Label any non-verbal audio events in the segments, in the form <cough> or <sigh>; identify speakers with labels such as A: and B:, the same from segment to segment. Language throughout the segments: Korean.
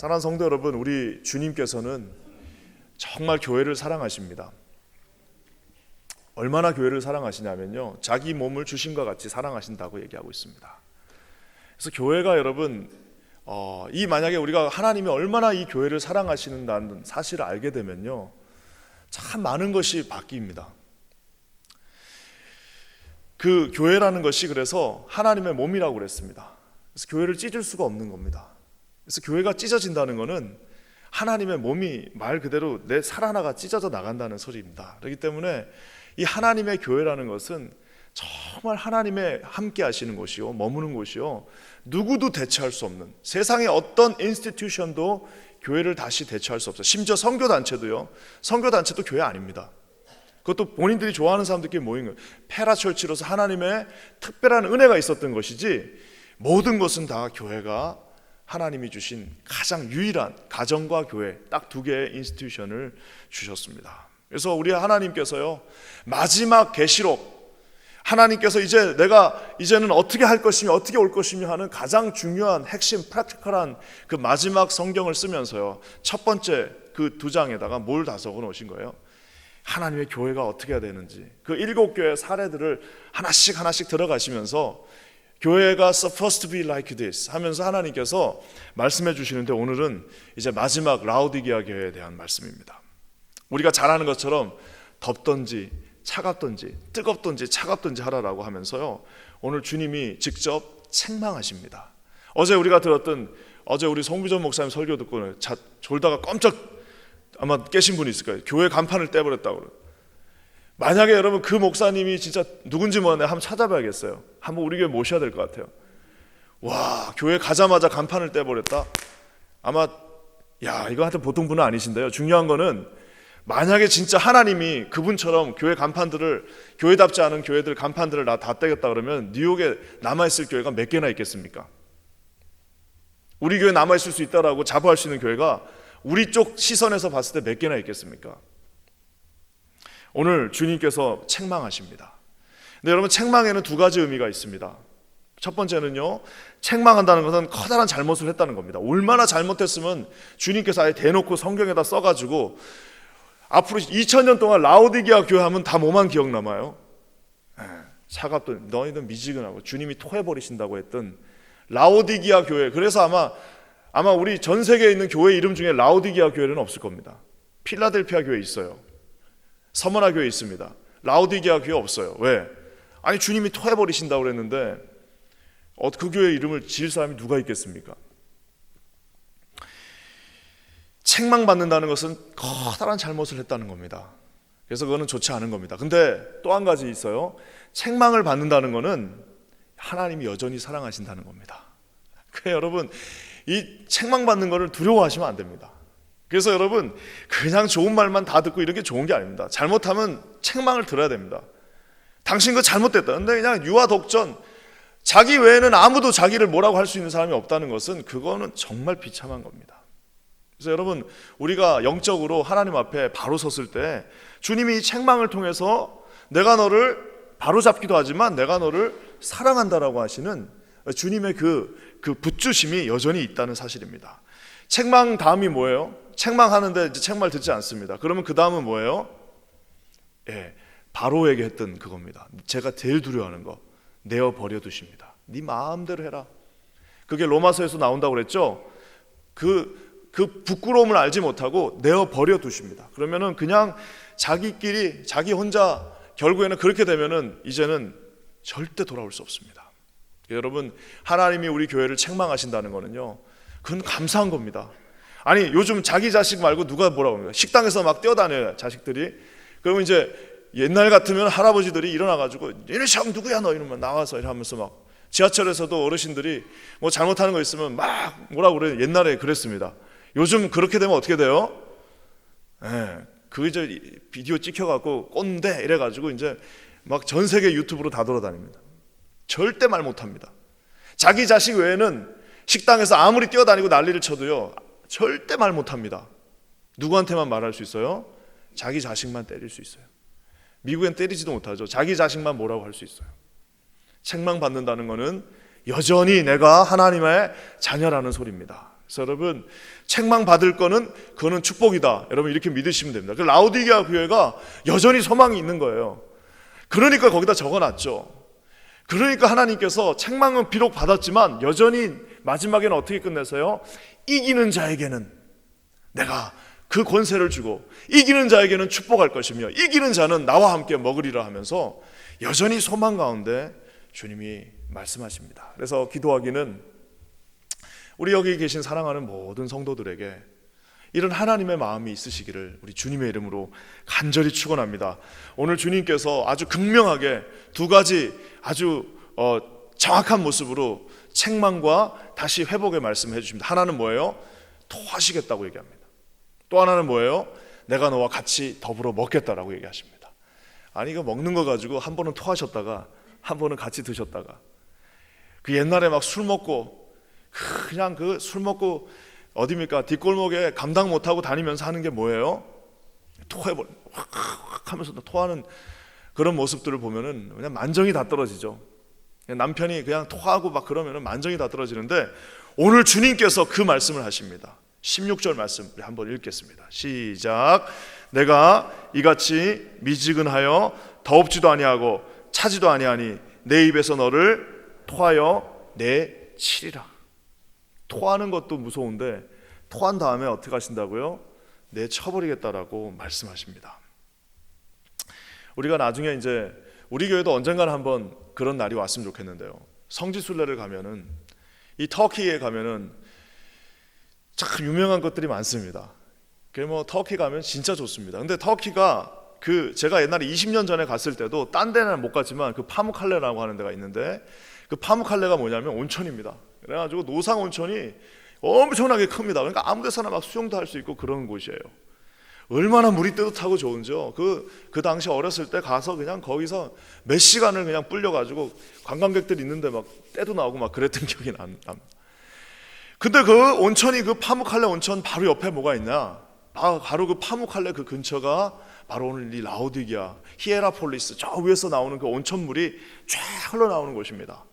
A: 사랑하는 성도 여러분, 우리 주님께서는 정말 교회를 사랑하십니다. 얼마나 교회를 사랑하시냐면요. 자기 몸을 주신과 같이 사랑하신다고 얘기하고 있습니다. 그래서 교회가 여러분 어, 이 만약에 우리가 하나님이 얼마나 이 교회를 사랑하시는다는 사실을 알게 되면요. 참 많은 것이 바뀝니다. 그 교회라는 것이 그래서 하나님의 몸이라고 그랬습니다. 그래서 교회를 찢을 수가 없는 겁니다. 그래서 교회가 찢어진다는 것은 하나님의 몸이 말 그대로 내 살 하나가 찢어져 나간다는 소리입니다. 그렇기 때문에 이 하나님의 교회라는 것은 정말 하나님의 함께 하시는 곳이요 머무는 곳이요 누구도 대체할 수 없는 세상의 어떤 인스티튜션도 교회를 다시 대체할 수 없어요. 심지어 선교 단체도요. 선교 단체도 교회 아닙니다. 그것도 본인들이 좋아하는 사람들끼리 모인 거예요. 페라철치로서 하나님의 특별한 은혜가 있었던 것이지 모든 것은 다 교회가 하나님이 주신 가장 유일한 가정과 교회 딱 두 개의 인스티튜션을 주셨습니다. 그래서 우리 하나님께서요 마지막 계시록 하나님께서 이제 내가 이제는 어떻게 할 것이며 어떻게 올 것이며 하는 가장 중요한 핵심 프랙티컬한 그 마지막 성경을 쓰면서요 첫 번째 그 두 장에다가 뭘 다 적어 놓으신 거예요? 하나님의 교회가 어떻게 해야 되는지 그 일곱 교회 사례들을 하나씩 하나씩 들어가시면서 교회가 supposed to be like this 하면서 하나님께서 말씀해 주시는데 오늘은 이제 마지막 라우디기아 교회에 대한 말씀입니다. 우리가 잘 아는 것처럼 덥던지 차갑던지 뜨겁던지 차갑던지 하라라고 하면서요. 오늘 주님이 직접 책망하십니다. 어제 우리가 들었던 어제 우리 송비전 목사님 설교 듣고 자, 졸다가 깜짝 아마 깨신 분이 있을 거예요. 교회 간판을 떼버렸다고. 만약에 여러분 그 목사님이 진짜 누군지 모르네 한번 찾아봐야겠어요. 한번 우리 교회 모셔야 될 것 같아요. 와 교회 가자마자 간판을 떼버렸다. 아마 야 이거 하여튼 보통 분은 아니신데요. 중요한 거는 만약에 진짜 하나님이 그분처럼 교회 간판들을 교회답지 않은 교회들 간판들을 다, 다 떼겠다 그러면 뉴욕에 남아 있을 교회가 몇 개나 있겠습니까? 우리 교회 남아 있을 수 있다라고 자부할 수 있는 교회가 우리 쪽 시선에서 봤을 때 몇 개나 있겠습니까? 오늘 주님께서 책망하십니다. 근데 여러분 책망에는 두 가지 의미가 있습니다. 첫 번째는요, 책망한다는 것은 커다란 잘못을 했다는 겁니다. 얼마나 잘못했으면 주님께서 아예 대놓고 성경에다 써가지고 앞으로 2000년 동안 라오디기아 교회 하면 다 뭐만 기억 남아요? 예, 차갑던 너희는 미지근하고 주님이 토해버리신다고 했던 라오디기아 교회. 그래서 아마 아마 우리 전 세계에 있는 교회 이름 중에 라오디기아 교회는 없을 겁니다. 필라델피아 교회 있어요. 서머나 교회 있습니다. 라오디기아 교회 없어요. 왜? 아니 주님이 토해 버리신다고 그랬는데 어, 그 교회 이름을 지을 사람이 누가 있겠습니까? 책망받는다는 것은 커다란 잘못을 했다는 겁니다. 그래서 그거는 좋지 않은 겁니다. 근데 또 한 가지 있어요. 책망을 받는다는 것은 하나님이 여전히 사랑하신다는 겁니다. <laughs> 그래 여러분 이 책망받는 것을 두려워하시면 안 됩니다. 그래서 여러분 그냥 좋은 말만 다 듣고 이렇게 좋은 게 아닙니다. 잘못하면 책망을 들어야 됩니다. 당신 그 잘못됐다. 근데 그냥 유아 독전 자기 외에는 아무도 자기를 뭐라고 할 수 있는 사람이 없다는 것은 그거는 정말 비참한 겁니다. 그래서 여러분 우리가 영적으로 하나님 앞에 바로 섰을 때 주님이 이 책망을 통해서 내가 너를 바로 잡기도 하지만 내가 너를 사랑한다라고 하시는 주님의 그, 그 붙주심이 여전히 있다는 사실입니다. 책망 다음이 뭐예요? 책망하는데 이제 책말 듣지 않습니다. 그러면 그 다음은 뭐예요? 예, 바로에게 했던 그겁니다. 제가 제일 두려워하는 거 내어 버려 두십니다. 네 마음대로 해라. 그게 로마서에서 나온다고 그랬죠. 그, 그 부끄러움을 알지 못하고 내어 버려 두십니다. 그러면은 그냥 자기끼리 자기 혼자 결국에는 그렇게 되면은 이제는 절대 돌아올 수 없습니다. 여러분 하나님이 우리 교회를 책망하신다는 거는요. 그건 감사한 겁니다. 아니 요즘 자기 자식 말고 누가 뭐라고 합니까? 식당에서 막 뛰어다녀요 자식들이. 그러면 이제 옛날 같으면 할아버지들이 일어나가지고 얘네 형 누구야 너 이러면 나와서 이러면서 막 지하철에서도 어르신들이 뭐 잘못하는 거 있으면 막 뭐라 그래 옛날에 그랬습니다. 요즘 그렇게 되면 어떻게 돼요? 예, 그 이제 비디오 찍혀갖고 꼰대 이래가지고 이제 막 전 세계 유튜브로 다 돌아다닙니다. 절대 말 못합니다. 자기 자식 외에는 식당에서 아무리 뛰어다니고 난리를 쳐도요 절대 말 못합니다. 누구한테만 말할 수 있어요? 자기 자식만 때릴 수 있어요. 미국엔 때리지도 못하죠. 자기 자식만 뭐라고 할 수 있어요. 책망 받는다는 것은 여전히 내가 하나님의 자녀라는 소리입니다. 그래서 여러분 책망 받을 거는 그거는 축복이다. 여러분 이렇게 믿으시면 됩니다. 그 라우디게아 교회가 여전히 소망이 있는 거예요. 그러니까 거기다 적어놨죠. 그러니까 하나님께서 책망은 비록 받았지만 여전히 마지막에는 어떻게 끝내서요? 이기는 자에게는 내가 그 권세를 주고 이기는 자에게는 축복할 것이며 이기는 자는 나와 함께 먹으리라 하면서 여전히 소망 가운데 주님이 말씀하십니다. 그래서 기도하기는 우리 여기 계신 사랑하는 모든 성도들에게 이런 하나님의 마음이 있으시기를 우리 주님의 이름으로 간절히 축원합니다. 오늘 주님께서 아주 극명하게 두 가지 아주 어, 정확한 모습으로 책망과 다시 회복의 말씀을 해주십니다. 하나는 뭐예요? 토하시겠다고 얘기합니다. 또 하나는 뭐예요? 내가 너와 같이 더불어 먹겠다라고 얘기하십니다. 아니 이거 먹는 거 가지고 한 번은 토하셨다가 한 번은 같이 드셨다가 그 옛날에 막 술 먹고 그냥 그 술 먹고 어디입니까 뒷골목에 감당 못하고 다니면서 하는 게 뭐예요? 토해버 확 하면서 토하는 그런 모습들을 보면은 그냥 만정이 다 떨어지죠. 남편이 그냥 토하고 막 그러면은 만정이 다 떨어지는데 오늘 주님께서 그 말씀을 하십니다. 16절 말씀 우리 한번 읽겠습니다. 시작. 내가 이같이 미지근하여 더웁지도 아니하고 차지도 아니하니 내 입에서 너를 토하여 내 치리라. 토하는 것도 무서운데 토한 다음에 어떻게 하신다고요? 내 쳐버리겠다라고 말씀하십니다. 우리가 나중에 이제 우리 교회도 언젠가는 한번 그런 날이 왔으면 좋겠는데요. 성지순례를 가면은 이 터키에 가면은 참 유명한 것들이 많습니다. 그뭐 터키 가면 진짜 좋습니다. 근데 터키가 그 제가 옛날에 20년 전에 갔을 때도 딴 데는 못 갔지만 그 파무칼레라고 하는 데가 있는데 그 파무칼레가 뭐냐면 온천입니다. 그래가지고 노상 온천이 엄청나게 큽니다. 그러니까 아무 데서나 막 수영도 할 수 있고 그런 곳이에요. 얼마나 물이 뜨뜻하고 좋은지요. 그, 그 당시 어렸을 때 가서 그냥 거기서 몇 시간을 그냥 불려가지고 관광객들 있는데 막 때도 나오고 막 그랬던 <laughs> 기억이 납- 납니다. 근데 그 온천이 그 파무칼레 온천 바로 옆에 뭐가 있냐? 바- 바로 그 파무칼레 그 근처가 바로 오늘 이 라우디기아 히에라폴리스 저 위에서 나오는 그 온천물이 쫙 흘러나오는 곳입니다.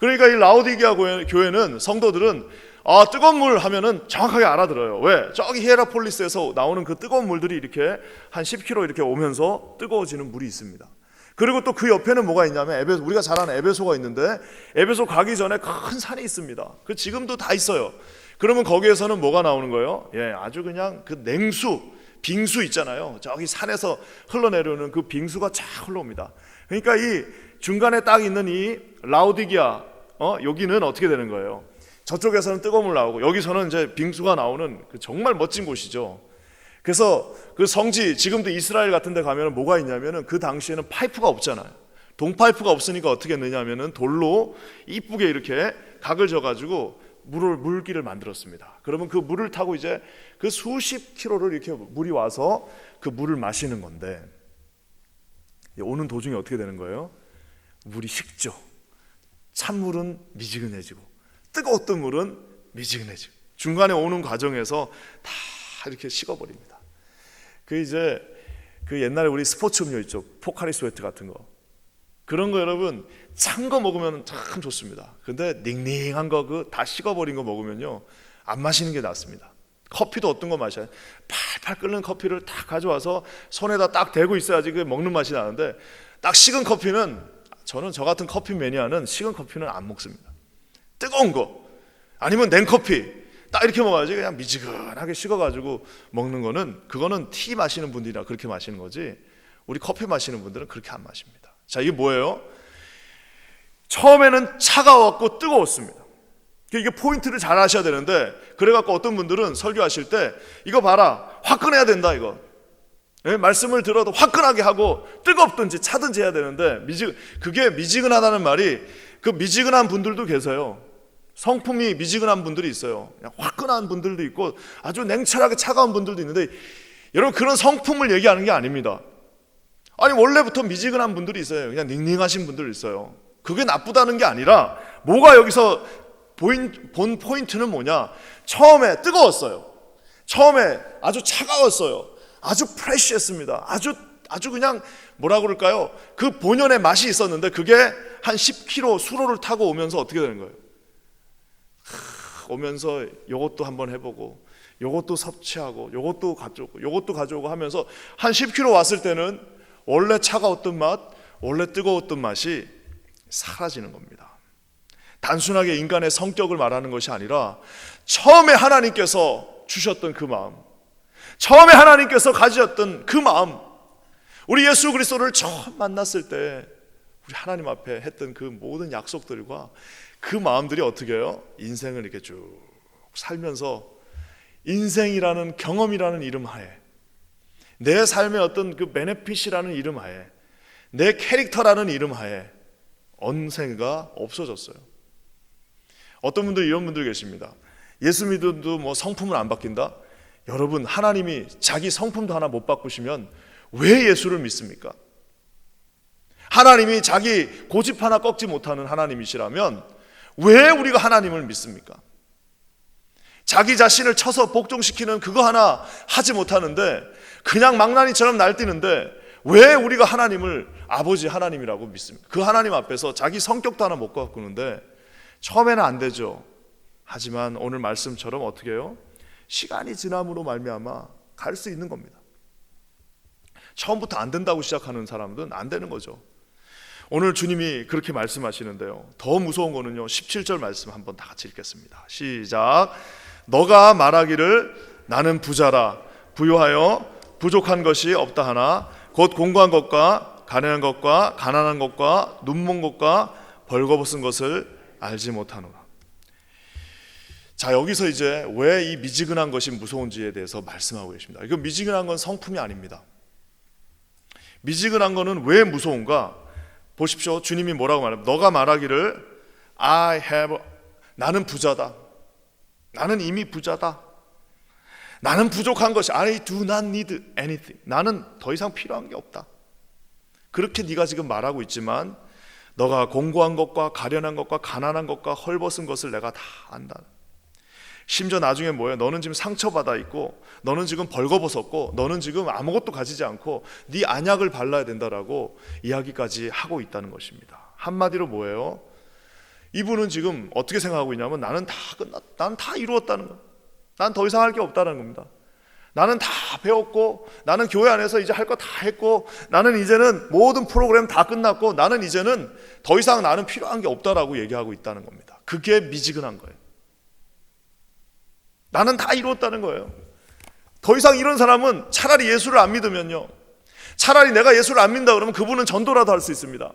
A: 그러니까 이 라우디기아 교회- 교회는 성도들은 아 뜨거운 물 하면은 정확하게 알아들어요. 왜? 저기 히에라폴리스에서 나오는 그 뜨거운 물들이 이렇게 한 10km 이렇게 오면서 뜨거워지는 물이 있습니다. 그리고 또 그 옆에는 뭐가 있냐면 에베소 우리가 잘 아는 에베소가 있는데 에베소 가기 전에 큰 산이 있습니다. 그 지금도 다 있어요. 그러면 거기에서는 뭐가 나오는 거예요? 예, 아주 그냥 그 냉수, 빙수 있잖아요. 저기 산에서 흘러내려오는 그 빙수가 쫙 흘러옵니다. 그러니까 이 중간에 딱 있는 이 라우디기아 어, 여기는 어떻게 되는 거예요? 저쪽에서는 뜨거운 물 나오고 여기서는 이제 빙수가 나오는 그 정말 멋진 곳이죠. 그래서 그 성지 지금도 이스라엘 같은 데 가면 뭐가 있냐면은 그 당시에는 파이프가 없잖아요. 동파이프가 없으니까 어떻게 했느냐면은 돌로 이쁘게 이렇게 각을 져 가지고 물을 물길을 만들었습니다. 그러면 그 물을 타고 이제 그 수십 킬로를 이렇게 물이 와서 그 물을 마시는 건데 오는 도중에 어떻게 되는 거예요? 물이 식죠. 찬물은 미지근해지고 뜨거웠던 물은 미지근해지고 중간에 오는 과정에서 다 이렇게 식어버립니다. 그 이제 그 옛날에 우리 스포츠 음료 있죠. 포카리 스웨트 같은 거. 그런 거 여러분 찬 거 먹으면 참 좋습니다. 근데 닝닝한 거 그 다 식어버린 거 먹으면요 안 마시는 게 낫습니다. 커피도 어떤 거 마셔요? 팔팔 끓는 커피를 딱 가져와서 손에다 딱 대고 있어야지 그 먹는 맛이 나는데 딱 식은 커피는 저는 저 같은 커피 매니아는 식은 커피는 안 먹습니다. 뜨거운 거 아니면 냉커피 딱 이렇게 먹어야지 그냥 미지근하게 식어가지고 먹는 거는 그거는 티 마시는 분들이나 그렇게 마시는 거지 우리 커피 마시는 분들은 그렇게 안 마십니다. 자 이게 뭐예요? 처음에는 차가웠고 뜨거웠습니다. 이게 포인트를 잘 아셔야 되는데 그래갖고 어떤 분들은 설교하실 때 이거 봐라 화끈해야 된다 이거 예, 말씀을 들어도 화끈하게 하고 뜨겁든지 차든지 해야 되는데 미지 그게 미지근하다는 말이 그 미지근한 분들도 계세요. 성품이 미지근한 분들이 있어요. 그냥 화끈한 분들도 있고 아주 냉철하게 차가운 분들도 있는데 여러분 그런 성품을 얘기하는 게 아닙니다. 아니 원래부터 미지근한 분들이 있어요. 그냥 닝닝하신 분들 있어요. 그게 나쁘다는 게 아니라 뭐가 여기서 보인, 본 포인트는 뭐냐? 처음에 뜨거웠어요. 처음에 아주 차가웠어요. 아주 프레시했습니다. 아주 아주 그냥 뭐라 그럴까요? 그 본연의 맛이 있었는데 그게 한 10km 수로를 타고 오면서 어떻게 되는 거예요? 오면서 요것도 한번 해보고 요것도 섭취하고 요것도 가져오고 요것도 가져오고 하면서 한 10km 왔을 때는 원래 차가웠던 맛, 원래 뜨거웠던 맛이 사라지는 겁니다. 단순하게 인간의 성격을 말하는 것이 아니라 처음에 하나님께서 주셨던 그 마음, 처음에 하나님께서 가지셨던 그 마음, 우리 예수 그리스도를 처음 만났을 때 우리 하나님 앞에 했던 그 모든 약속들과 그 마음들이 어떻게 해요? 인생을 이렇게 쭉 살면서 인생이라는 경험이라는 이름 하에 내 삶의 어떤 그 베네핏이라는 이름 하에 내 캐릭터라는 이름 하에 언생가 없어졌어요. 어떤 분들 이런 분들 계십니다. 예수 믿어도 뭐 성품을 안 바뀐다? 여러분 하나님이 자기 성품도 하나 못 바꾸시면 왜 예수를 믿습니까? 하나님이 자기 고집 하나 꺾지 못하는 하나님이시라면 왜 우리가 하나님을 믿습니까? 자기 자신을 쳐서 복종시키는 그거 하나 하지 못하는데 그냥 망나니처럼 날뛰는데 왜 우리가 하나님을 아버지 하나님이라고 믿습니까? 그 하나님 앞에서 자기 성격도 하나 못 바꾸는데 처음에는 안 되죠. 하지만 오늘 말씀처럼 어떻게 해요? 시간이 지남으로 말미암아 갈 수 있는 겁니다. 처음부터 안 된다고 시작하는 사람들은 안 되는 거죠. 오늘 주님이 그렇게 말씀하시는데요. 더 무서운 거는요. 17절 말씀 한번 다 같이 읽겠습니다. 시작. 너가 말하기를 나는 부자라 부유하여 부족한 것이 없다 하나 곧 공고한 것과 가난한 것과 가난한 것과 눈먼 것과 벌거벗은 것을 알지 못하노라. 자 여기서 이제 왜 이 미지근한 것이 무서운지에 대해서 말씀하고 계십니다. 이거 미지근한 건 성품이 아닙니다. 미지근한 거는 왜 무서운가? 보십시오. 주님이 뭐라고 말해요? 너가 말하기를 I have 나는 부자다. 나는 이미 부자다. 나는 부족한 것이 I do not need anything. 나는 더 이상 필요한 게 없다. 그렇게 네가 지금 말하고 있지만 너가 공고한 것과 가련한 것과 가난한 것과 헐벗은 것을 내가 다 안다. 심지어 나중에 뭐예요? 너는 지금 상처받아 있고 너는 지금 벌거벗었고 너는 지금 아무것도 가지지 않고 네 안약을 발라야 된다라고 이야기까지 하고 있다는 것입니다. 한마디로 뭐예요? 이분은 지금 어떻게 생각하고 있냐면 나는 다 끝났, 나는 다 이루었다는 거. 난 더 이상 할 게 없다는 겁니다. 나는 다 배웠고 나는 교회 안에서 이제 할 거 다 했고 나는 이제는 모든 프로그램 다 끝났고 나는 이제는 더 이상 나는 필요한 게 없다라고 얘기하고 있다는 겁니다. 그게 미지근한 거예요. 나는 다 이루었다는 거예요. 더 이상 이런 사람은 차라리 예수를 안 믿으면요. 차라리 내가 예수를 안 믿는다 그러면 그분은 전도라도 할 수 있습니다.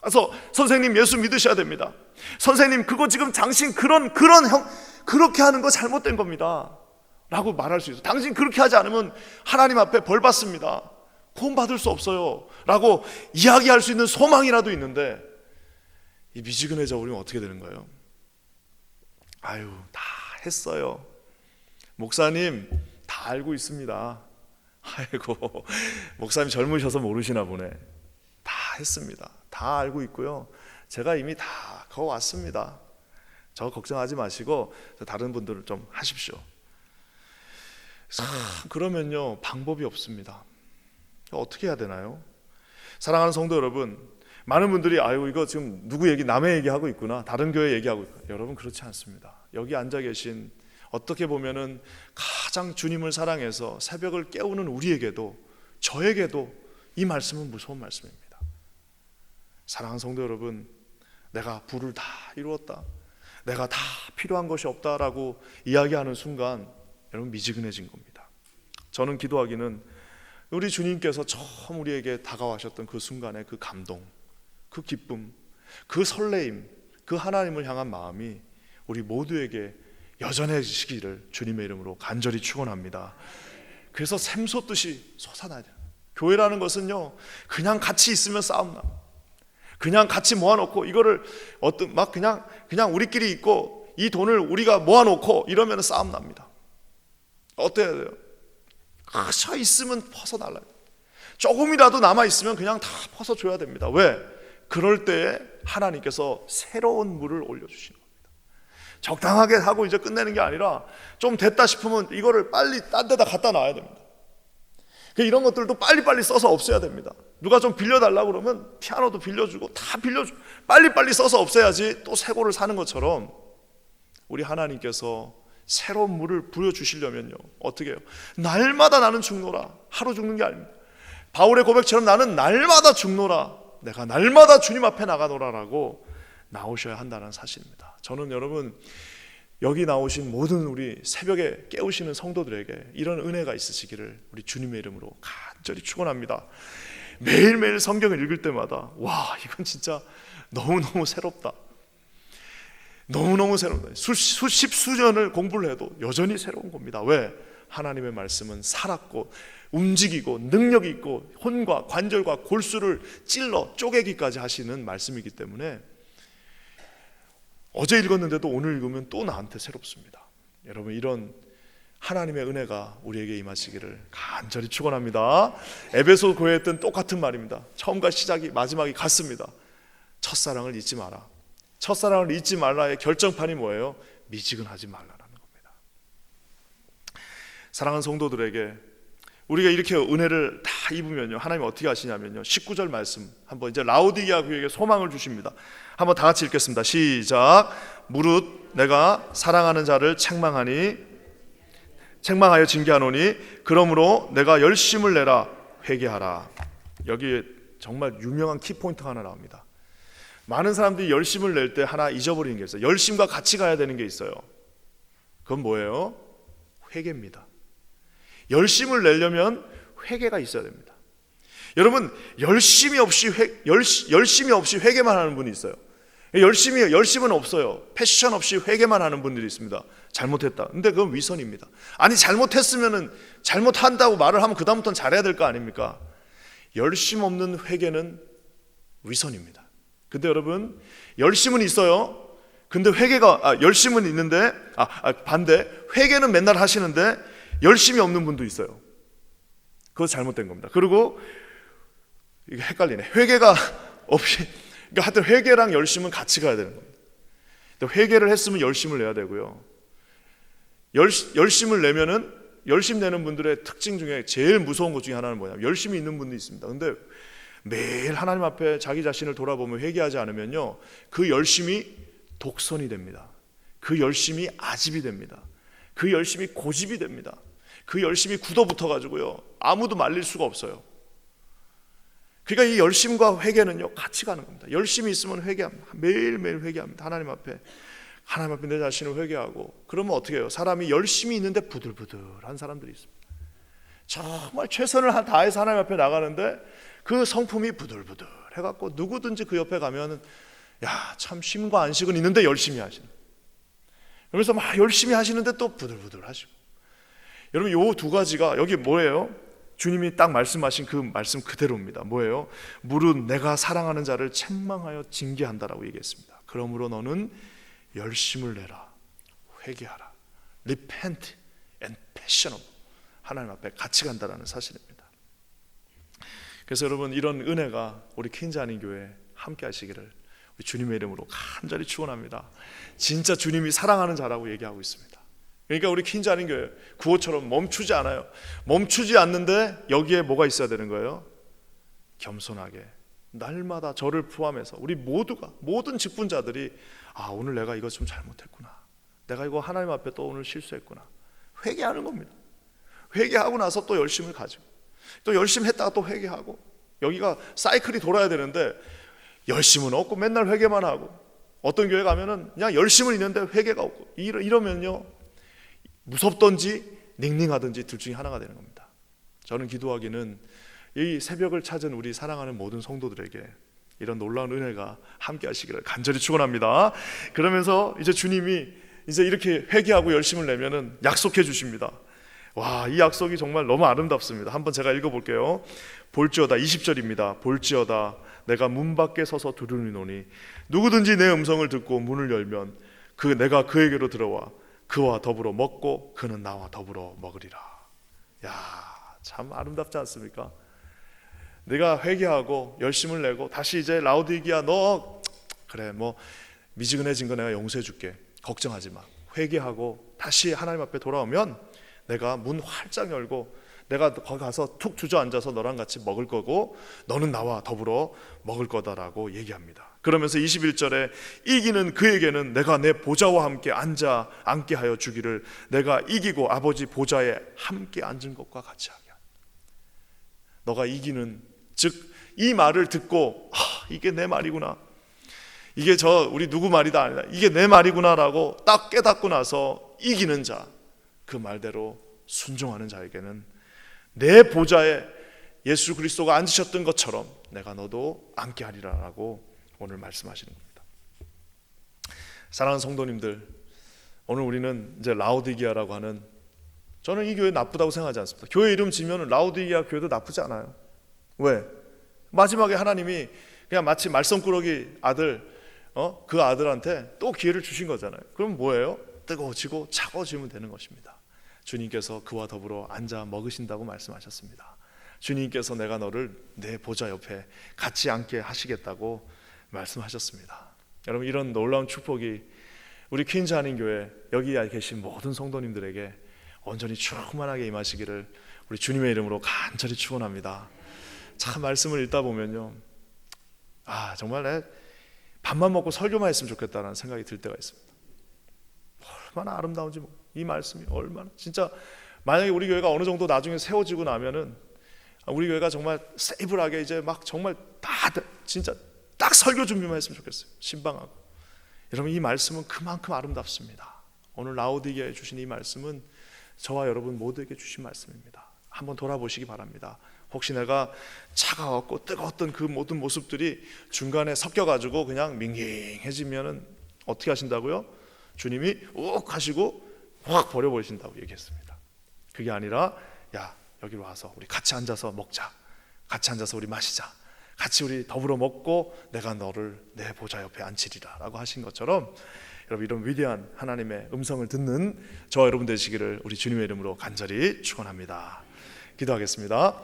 A: 그래서 선생님 예수 믿으셔야 됩니다. 선생님 그거 지금 당신 그런 그런 형 그렇게 하는 거 잘못된 겁니다. 라고 말할 수 있어요. 당신 그렇게 하지 않으면 하나님 앞에 벌 받습니다. 구원 받을 수 없어요. 라고 이야기할 수 있는 소망이라도 있는데 이 미지근해져 버리면 어떻게 되는 거예요? 아유, 다 했어요. 목사님 다 알고 있습니다. 아이고 목사님 젊으셔서 모르시나 보네. 다 했습니다. 다 알고 있고요. 제가 이미 다 거 왔습니다. 저 걱정하지 마시고 다른 분들을 좀 하십시오. 참, 그러면요 방법이 없습니다. 어떻게 해야 되나요? 사랑하는 성도 여러분, 많은 분들이 아유 이거 지금 누구 얘기 남의 얘기 하고 있구나 다른 교회 얘기하고 있구나 여러분 그렇지 않습니다. 여기 앉아 계신 어떻게 보면은 가장 주님을 사랑해서 새벽을 깨우는 우리에게도 저에게도 이 말씀은 무서운 말씀입니다. 사랑하는 성도 여러분, 내가 불을 다 이루었다. 내가 다 필요한 것이 없다라고 이야기하는 순간 여러분 미지근해진 겁니다. 저는 기도하기는 우리 주님께서 처음 우리에게 다가와셨던 그 순간의 그 감동, 그 기쁨, 그 설레임, 그 하나님을 향한 마음이 우리 모두에게 여전해지기를 주님의 이름으로 간절히 축원합니다. 그래서 샘솟듯이 솟아나야. 교회라는 것은요, 그냥 같이 있으면 싸움 나. 그냥 같이 모아놓고 이거를 어떤 막 그냥 그냥 우리끼리 있고 이 돈을 우리가 모아놓고 이러면 싸움 납니다. 어때야 돼요? 가셔 있으면 퍼서 날라요. 조금이라도 남아 있으면 그냥 다 퍼서 줘야 됩니다. 왜? 그럴 때에 하나님께서 새로운 물을 올려주시는. 적당하게 하고 이제 끝내는 게 아니라 좀 됐다 싶으면 이거를 빨리 딴 데다 갖다 놔야 됩니다. 그 이런 것들도 빨리빨리 써서 없애야 됩니다. 누가 좀 빌려달라고 그러면 피아노도 빌려주고 다 빌려주 빨리빨리 써서 없애야지 또새 거를 사는 것처럼 우리 하나님께서 새로운 물을 부여 주시려면요. 어떻게 해요? 날마다 나는 죽노라. 하루 죽는 게 아닙니다. 바울의 고백처럼 나는 날마다 죽노라. 내가 날마다 주님 앞에 나가노라라고 나오셔야 한다는 사실입니다. 저는 여러분 여기 나오신 모든 우리 새벽에 깨우시는 성도들에게 이런 은혜가 있으시기를 우리 주님의 이름으로 간절히 축원합니다. 매일매일 성경을 읽을 때마다 와 이건 진짜 너무너무 새롭다. 너무너무 새롭다. 수, 수십 수년을 공부를 해도 여전히 새로운 겁니다. 왜? 하나님의 말씀은 살았고 움직이고 능력 있고 혼과 관절과 골수를 찔러 쪼개기까지 하시는 말씀이기 때문에 어제 읽었는데도 오늘 읽으면 또 나한테 새롭습니다. 여러분 이런 하나님의 은혜가 우리에게 임하시기를 간절히 축원합니다. 에베소 교회했던 똑같은 말입니다. 처음과 시작이 마지막이 같습니다. 첫사랑을 잊지 마라. 첫사랑을 잊지 말라의 결정판이 뭐예요? 미지근하지 말라라는 겁니다. 사랑하는 성도들에게 우리가 이렇게 은혜를 다 입으면요. 하나님 어떻게 하시냐면요. 19절 말씀 한번 이제 라우디게아 교회에게 소망을 주십니다. 한번 다 같이 읽겠습니다. 시작. 무릇 내가 사랑하는 자를 책망하니 책망하여 징계하노니 그러므로 내가 열심을 내라 회개하라. 여기에 정말 유명한 키포인트가 하나 나옵니다. 많은 사람들이 열심을 낼 때 하나 잊어버리는 게 있어요. 열심과 같이 가야 되는 게 있어요. 그건 뭐예요? 회개입니다. 열심을 내려면 회개가 있어야 됩니다. 여러분 열심이 없이 회, 열, 열심이 없이 회개만 하는 분이 있어요. 열심히 열심은 없어요. 패션 없이 회개만 하는 분들이 있습니다. 잘못했다. 근데 그건 위선입니다. 아니 잘못했으면은 잘못한다고 말을 하면 그다음부터는 잘해야 될 거 아닙니까? 열심 없는 회개는 위선입니다. 근데 여러분 열심은 있어요. 근데 회개가 아, 열심은 있는데 아, 아 반대 회개는 맨날 하시는데 열심이 없는 분도 있어요. 그거 잘못된 겁니다. 그리고 이게 헷갈리네. 회개가 없이 그러니까 하여튼 회개랑 열심은 같이 가야 되는 겁니다. 회개를 했으면 열심을 내야 되고요. 열, 열심을 내면은 열심 내는 분들의 특징 중에 제일 무서운 것 중에 하나는 뭐냐면 열심히 있는 분도 있습니다. 근데 매일 하나님 앞에 자기 자신을 돌아보며 회개하지 않으면요. 그 열심이 독선이 됩니다. 그 열심이 아집이 됩니다. 그 열심이 고집이 됩니다. 그 열심이 굳어붙어 가지고요. 아무도 말릴 수가 없어요. 그러니까 이 열심과 회개는요 같이 가는 겁니다. 열심이 있으면 회개합니다. 매일매일 회개합니다. 하나님 앞에 하나님 앞에 내 자신을 회개하고 그러면 어떻게 해요? 사람이 열심히 있는데 부들부들한 사람들이 있습니다. 정말 최선을 다해서 하나님 앞에 나가는데 그 성품이 부들부들 해갖고 누구든지 그 옆에 가면은 야 참 쉼과 안식은 있는데 열심히 하시는. 그래서 막 열심히 하시는데 또 부들부들 하시고. 여러분 요 두 가지가 여기 뭐예요? 주님이 딱 말씀하신 그 말씀 그대로입니다. 뭐예요? 무릇 내가 사랑하는 자를 책망하여 징계한다라고 얘기했습니다. 그러므로 너는 열심을 내라. 회개하라. repent and passionable. 하나님 앞에 같이 간다라는 사실입니다. 그래서 여러분 이런 은혜가 우리 아닌 교회 함께 하시기를 주님의 이름으로 간절히 축원합니다. 진짜 주님이 사랑하는 자라고 얘기하고 있습니다. 그러니까 우리 아닌 교회 구호처럼 멈추지 않아요. 멈추지 않는데 여기에 뭐가 있어야 되는 거예요? 겸손하게 날마다 저를 포함해서 우리 모두가 모든 직분자들이 아 오늘 내가 이거 좀 잘못했구나. 내가 이거 하나님 앞에 또 오늘 실수했구나. 회개하는 겁니다. 회개하고 나서 또 열심을 가지고 또 열심히 했다가 또 회개하고 여기가 사이클이 돌아야 되는데 열심은 없고 맨날 회개만 하고 어떤 교회 가면은 그냥 열심은 있는데 회개가 없고 이러, 이러면요 무섭던지 닝닝하든지 둘 중에 하나가 되는 겁니다. 저는 기도하기는 이 새벽을 찾은 우리 사랑하는 모든 성도들에게 이런 놀라운 은혜가 함께 하시기를 간절히 축원합니다. 그러면서 이제 주님이 이제 이렇게 회개하고 열심을 내면은 약속해 주십니다. 와, 이 약속이 정말 너무 아름답습니다. 한번 제가 읽어 볼게요. 볼지어다 20절입니다. 볼지어다 내가 문 밖에 서서 두루리노니 누구든지 내 음성을 듣고 문을 열면 그 내가 그에게로 들어와 그와 더불어 먹고 그는 나와 더불어 먹으리라. 야, 참 아름답지 않습니까? 내가 회개하고 열심을 내고 다시 이제 라우디기야 너 그래 뭐 미지근해진 거 내가 용서해 줄게. 걱정하지 마. 회개하고 다시 하나님 앞에 돌아오면 내가 문 활짝 열고 내가 거기 가서 툭 주저앉아서 너랑 같이 먹을 거고 너는 나와 더불어 먹을 거다라고 얘기합니다. 그러면서 21절에 이기는 그에게는 내가 내 보좌와 함께 앉아 앉게 하여 주기를 내가 이기고 아버지 보좌에 함께 앉은 것과 같이 하게 하라. 너가 이기는 즉 이 말을 듣고 아, 이게 내 말이구나. 이게 저 우리 누구 말이다 아니다. 이게 내 말이구나라고 딱 깨닫고 나서 이기는 자, 그 말대로 순종하는 자에게는 내 보좌에 예수 그리스도가 앉으셨던 것처럼 내가 너도 앉게 하리라라고 오늘 말씀하시는 겁니다. 사랑하는 성도님들, 오늘 우리는 이제 라우디기아라고 하는 저는 이 교회 나쁘다고 생각하지 않습니다. 교회 이름 지면은 라우디기아 교회도 나쁘지 않아요. 왜? 마지막에 하나님이 그냥 마치 말썽꾸러기 아들 어? 그 아들한테 또 기회를 주신 거잖아요. 그럼 뭐예요? 뜨거워지고 차가워지면 되는 것입니다. 주님께서 그와 더불어 앉아 먹으신다고 말씀하셨습니다. 주님께서 내가 너를 내 보좌 옆에 같이 앉게 하시겠다고 말씀하셨습니다. 여러분 이런 놀라운 축복이 우리 퀸즈 한인 교회 여기 계신 모든 성도님들에게 온전히 충만하게 임하시기를 우리 주님의 이름으로 간절히 축원합니다. 참 말씀을 읽다 보면요, 아 정말 내 밥만 먹고 설교만 했으면 좋겠다는 생각이 들 때가 있습니다. 얼마나 아름다운지 뭐. 이 말씀이 얼마나 진짜 만약에 우리 교회가 어느 정도 나중에 세워지고 나면은 우리 교회가 정말 세이블하게 이제 막 정말 다 진짜 딱 설교 준비만 했으면 좋겠어요. 신방하고 여러분 이 말씀은 그만큼 아름답습니다. 오늘 라우디게에 주신 이 말씀은 저와 여러분 모두에게 주신 말씀입니다. 한번 돌아보시기 바랍니다. 혹시 내가 차가웠고 뜨거웠던 그 모든 모습들이 중간에 섞여가지고 그냥 밍밍해지면은 어떻게 하신다고요? 주님이 욱 하시고 확 버려버리신다고 얘기했습니다. 그게 아니라 야 여기로 와서 우리 같이 앉아서 먹자. 같이 앉아서 우리 마시자. 같이 우리 더불어 먹고 내가 너를 내 보좌 옆에 앉히리라라고 하신 것처럼 여러분 이런 위대한 하나님의 음성을 듣는 저와 여러분 되시기를 우리 주님의 이름으로 간절히 축원합니다. 기도하겠습니다.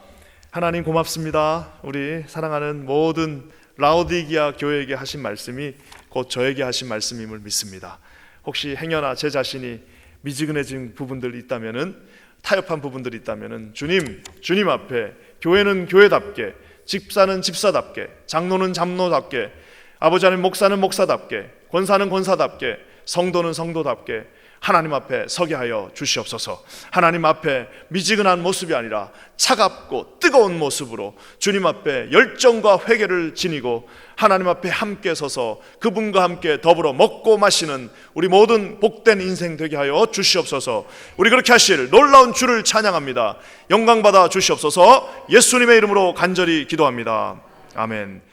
A: 하나님 고맙습니다. 우리 사랑하는 모든 라우디기아 교회에게 하신 말씀이 곧 저에게 하신 말씀임을 믿습니다. 혹시 행여나 제 자신이 미지근해진 부분들이 있다면은 타협한 부분들이 있다면은 주님, 주님 앞에 교회는 교회답게, 집사는 집사답게, 장로는 장로답게, 아버지 하나님 목사는 목사답게, 권사는 권사답게, 성도는 성도답게 하나님 앞에 서게 하여 주시옵소서. 하나님 앞에 미지근한 모습이 아니라 차갑고 뜨거운 모습으로 주님 앞에 열정과 회개를 지니고 하나님 앞에 함께 서서 그분과 함께 더불어 먹고 마시는 우리 모든 복된 인생 되게 하여 주시옵소서. 우리 그렇게 하실 놀라운 주를 찬양합니다. 영광 받아 주시옵소서. 예수님의 이름으로 간절히 기도합니다. 아멘.